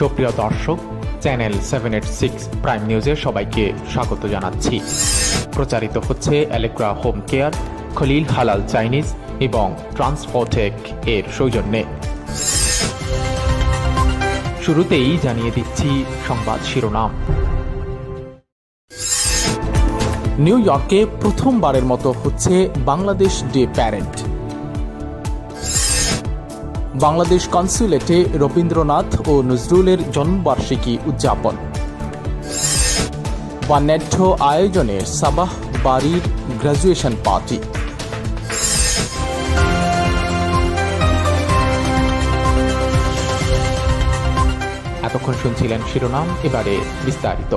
সুপ্রিয় দর্শক, channel seven eight six prime নিউজে সবাইকে স্বাগত জানাচ্ছি। প্রচারিত হচ্ছে অ্যালেক্রা হোম কেয়ার খলিল হালাল চাইনিজ এবং ট্রান্সপোর্টেক এর সৌজন্যে। শুরুতেই জানিয়ে দিচ্ছি সংবাদ শিরোনাম। নিউ ইয়র্কে প্রথমবারের মতো হচ্ছে বাংলাদেশ ডে প্যারেড। বাংলাদেশ কনসুলেটে রবীন্দ্রনাথ ও নজরুলের জন্মবার্ষিকী উদযাপন। বান্যাঢ্য আয়োজনে সাবাহ বাড়ির গ্র্যাজুয়েশন পার্টি। এতক্ষণ শুনছিলেন শিরোনাম, এবারে বিস্তারিত।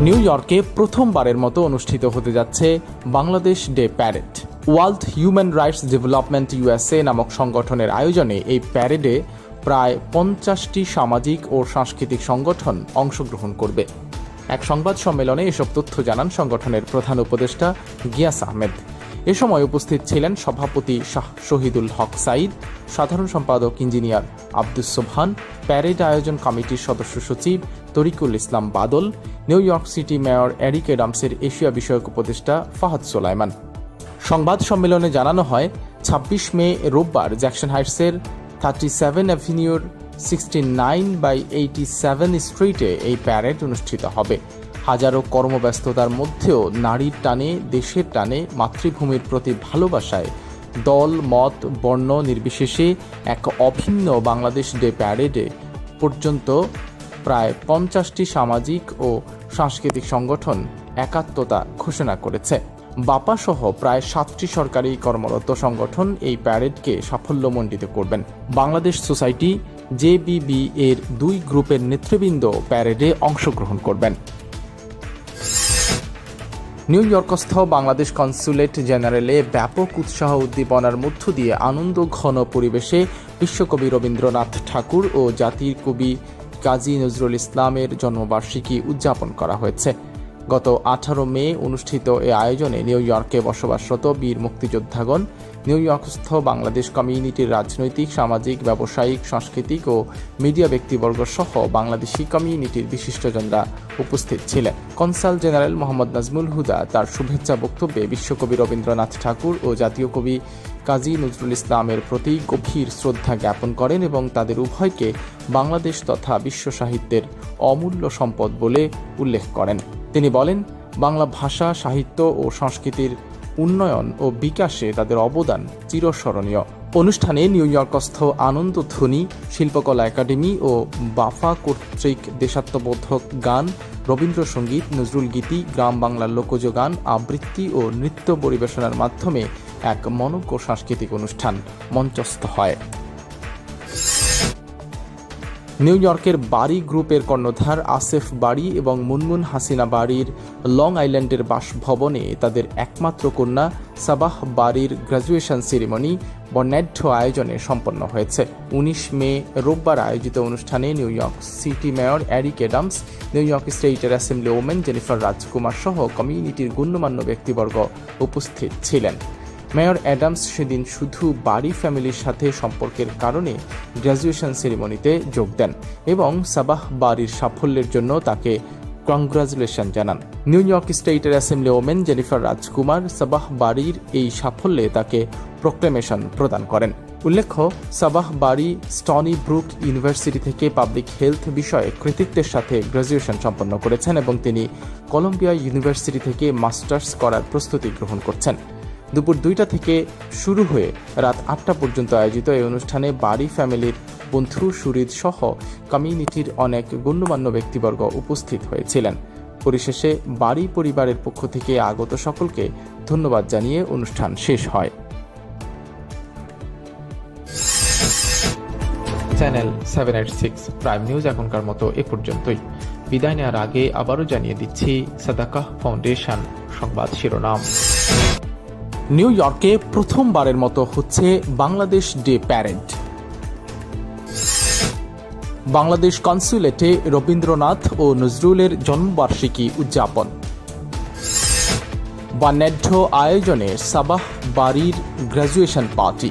নিউ ইয়র্কে প্রথমবারের মতো অনুষ্ঠিত হতে যাচ্ছে Bangladesh day parade. World human rights development USA নামক সংগঠনের আয়োজনে এই প্যারেডে প্রায় পঞ্চাশটি সামাজিক ও সাংস্কৃতিক সংগঠন অংশগ্রহণ করবে। এক সংবাদ সম্মেলনে এসব তথ্য জানান সংগঠনের প্রধান উপদেষ্টা গিয়াস আহমেদ। এ সময় উপস্থিত ছিলেন সভাপতি শাহ শহীদুল হক সাইদ সাধারণ সম্পাদক ইঞ্জিনিয়ার আব্দুস সোবহান, প্যারেড আয়োজন কমিটির সদস্য সচিব Tarikul Islam Badal, New York city mayor Eric এডামসের Asia বিষয়ক উপদেষ্টা ফাহাদ সোলাইমান। সংবাদ সম্মেলনে জানানো হয় ২৬ মে রোববার জ্যাকসন হাইটসের thirty seven অ্যাভিনিউর sixty nine by eighty seven স্ট্রিটে এই প্যারেড অনুষ্ঠিত হবে। হাজারো কর্মব্যস্ততার মধ্যেও নারীর টানে, দেশের টানে, মাতৃভূমির প্রতি ভালোবাসায় দল, মত, বর্ণ নির্বিশেষে এক অভিন্ন বাংলাদেশ ডে প্যারেডে পর্যন্ত প্রায় পঞ্চাশটি সামাজিক ও সাংস্কৃতিক সংগঠন একাত্মতা ঘোষণা করেছে। বাপা সহ প্রায় সাতটি সরকারি কর্মরত সংগঠন এই প্যারেডকে সাফল্যমণ্ডিত করবেন। বাংলাদেশ সোসাইটি জেবিবি এর দুই গ্রুপের নেতৃবৃন্দ প্যারেডে অংশগ্রহণ করবেন। নিউ ইয়র্কস্থ বাংলাদেশ কনসুলেট জেনারেলে ব্যাপক উৎসাহ উদ্দীপনার মধ্য দিয়ে আনন্দ ঘন পরিবেশে বিশ্বকবি রবীন্দ্রনাথ ঠাকুর ও জাতির কবি কাজী নজরুল ইসলামের জন্মবার্ষিকী উদযাপন করা হয়েছে। গত আঠারো মে অনুষ্ঠিত এ আয়োজনে নিউ ইয়র্কে বসবাসরত বীর মুক্তিযোদ্ধাগণ, নিউ ইয়র্কস্থ বাংলাদেশ কমিউনিটির রাজনৈতিক, সামাজিক, ব্যবসায়িক, সাংস্কৃতিক ও মিডিয়া ব্যক্তিবর্গ সহ বাংলাদেশি কমিউনিটির বিশিষ্টজনরা উপস্থিত ছিলেন। কনসাল জেনারেল মোহাম্মদ নাজমুল হুদা তার শুভেচ্ছা বক্তব্যে বিশ্বকবি রবীন্দ্রনাথ ঠাকুর ও জাতীয় কবি কাজী নজরুল ইসলামের প্রতি গভীর শ্রদ্ধা জ্ঞাপন করেন এবং তাদের উভয়কে বাংলাদেশ তথা বিশ্ব সাহিত্যের অমূল্য সম্পদ বলে উল্লেখ করেন। তিনি বলেন, বাংলা ভাষা, সাহিত্য ও সংস্কৃতির উন্নয়ন ও বিকাশে তাদের অবদান চিরস্মরণীয়। অনুষ্ঠানে নিউ ইয়র্কস্থ আনন্দ ধ্বনি, শিল্পকলা একাডেমি ও বাফা কর্তৃক দেশাত্মবোধক গান, রবীন্দ্রসঙ্গীত, নজরুল গীতি, গ্রাম বাংলার লোকজ গান, আবৃত্তি ও নৃত্য পরিবেশনার মাধ্যমে এক মনজ্ঞ সাংস্কৃতিক অনুষ্ঠান মঞ্চস্থ হয়। নিউ ইয়র্কের বাড়ি গ্রুপের কর্ণধার আসেফ বাড়ি এবং মুনমুন হাসিনা বাড়ির লং আইল্যান্ডের বাসভবনে তাদের একমাত্র কন্যা সাবাহ বাড়ির গ্র্যাজুয়েশন সেরিমনি বর্ণাঢ্য আয়োজনে সম্পন্ন হয়েছে। উনিশ মে রোববার আয়োজিত অনুষ্ঠানে New York city mayor Eric Adams New York স্টেটের অ্যাসেম্বলি ওমেন জেনিফার রাজকুমার সহ কমিউনিটির গণ্যমান্য ব্যক্তিবর্গ উপস্থিত ছিলেন। মেয়র অ্যাডামস সেদিন শুধু বাড়ি ফ্যামিলির সাথে সম্পর্কের কারণে গ্র্যাজুয়েশন সেরিমনিতে যোগ দেন এবং সাবাহ বাড়ির সাফল্যের জন্য তাকে কংগ্রাচুলেশন জানান। নিউ ইয়র্ক স্টেটের assembly woman Jennifer Rajkumar Sabah বাড়ির এই সাফল্যে তাকে প্রোক্লেমেশন প্রদান করেন। উল্লেখ্য, Sabah Bari Stony Brook university থেকে পাবলিক হেলথ বিষয়ে কৃতিত্বের সাথে গ্র্যাজুয়েশন সম্পন্ন করেছেন এবং তিনি কলম্বিয়া ইউনিভার্সিটি থেকে মাস্টার্স করার প্রস্তুতি গ্রহণ করছেন। দুপুর দুইটা থেকে শুরু হয়ে রাত আটটা পর্যন্ত আয়োজিত এই অনুষ্ঠানে বাড়ি ফ্যামিলির বন্ধু সুরিদ সহ কমিউনিটির অনেক গণ্যমান্য ব্যক্তিবর্গ উপস্থিত হয়েছিলেন। পরিশেষে বাড়ি পরিবারের পক্ষ থেকে আগত সকলকে ধন্যবাদ জানিয়ে অনুষ্ঠান শেষ হয়। Channel seven eight six prime news এখনকার মতো এ পর্যন্তই। বিদায় নেওয়ার আগে আবারও জানিয়ে দিচ্ছি, সাদাকাহ ফাউন্ডেশন সংবাদ শিরোনাম। নিউ ইয়র্কে প্রথমবারের মতো হচ্ছে বাংলাদেশ ডে প্যারেড। বাংলাদেশ কনসুলেটে রবীন্দ্রনাথ ও নজরুলের জন্মবার্ষিকী উদযাপন। বান্যাঢ্য আয়োজনে সাবাহ বাড়ির গ্র্যাজুয়েশন পার্টি।